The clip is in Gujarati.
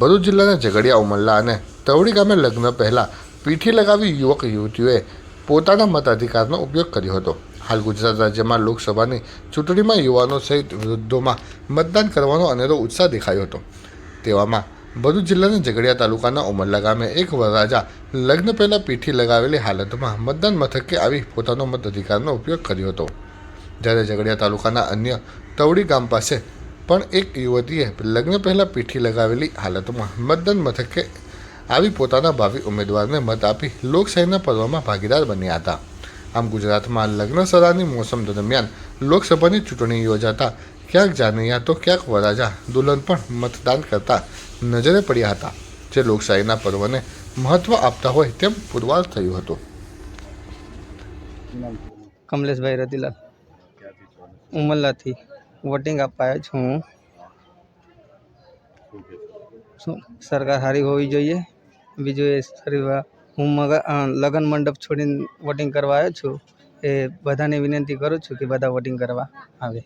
ભરૂચ જિલ્લાના ઝઘડિયા ઉમરલા અને તવડી ગામે લગ્ન પહેલાં પીઠી લગાવી યુવક યુવતીઓએ પોતાના મતાધિકારનો ઉપયોગ કર્યો હતો. હાલ ગુજરાત રાજ્યમાં લોકસભાની ચૂંટણીમાં યુવાનો સહિત વૃદ્ધોમાં મતદાન કરવાનો અનેરો ઉત્સાહ દેખાયો હતો. તેવામાં ભરૂચ જિલ્લાના ઝઘડિયા તાલુકાના ઉમરલા ગામે એક વરરાજા લગ્ન પહેલાં પીઠી લગાવેલી હાલતમાં મતદાન મથકે આવી પોતાનો મતાધિકારનો ઉપયોગ કર્યો હતો. જ્યારે ઝઘડિયા તાલુકાના અન્ય તવડી ગામ પાસે પણ એક યુવતીએ લગ્ન પહેલાં પીઠી લગાવેલી હાલતમાં મતદાન મથકે આવી પોતાના ભાવિ ઉમેદવારને મત આપી લોકશાહીના પર્વમાં ભાગીદાર બન્યા હતા. આમ ગુજરાતમાં લગ્ન સરાની મોસમ દરમિયાન લોકસભાની ચૂંટણી યોજાતા ક્યાંક જાનૈયા તો ક્યાંક વરાજા દુલ્હન પણ મતદાન કરતા નજરે પડ્યા હતા. જે લોકશાહીના પર્વને મહત્ત્વ આપતા હોય તેમ પુરવાર થયું હતું. કમલેશભાઈ રતિલાલ. ઉમરલાથી વોટિંગ આપવા આવ્યો છું શું? સરકાર સારી હોવી જોઈએ? બીજું એ સારી હું લગ્ન મંડપ છોડીને વોટિંગ કરવા આવ્યો છું. એ બધાને વિનંતી કરું છું કે બધા વોટિંગ કરવા આવે.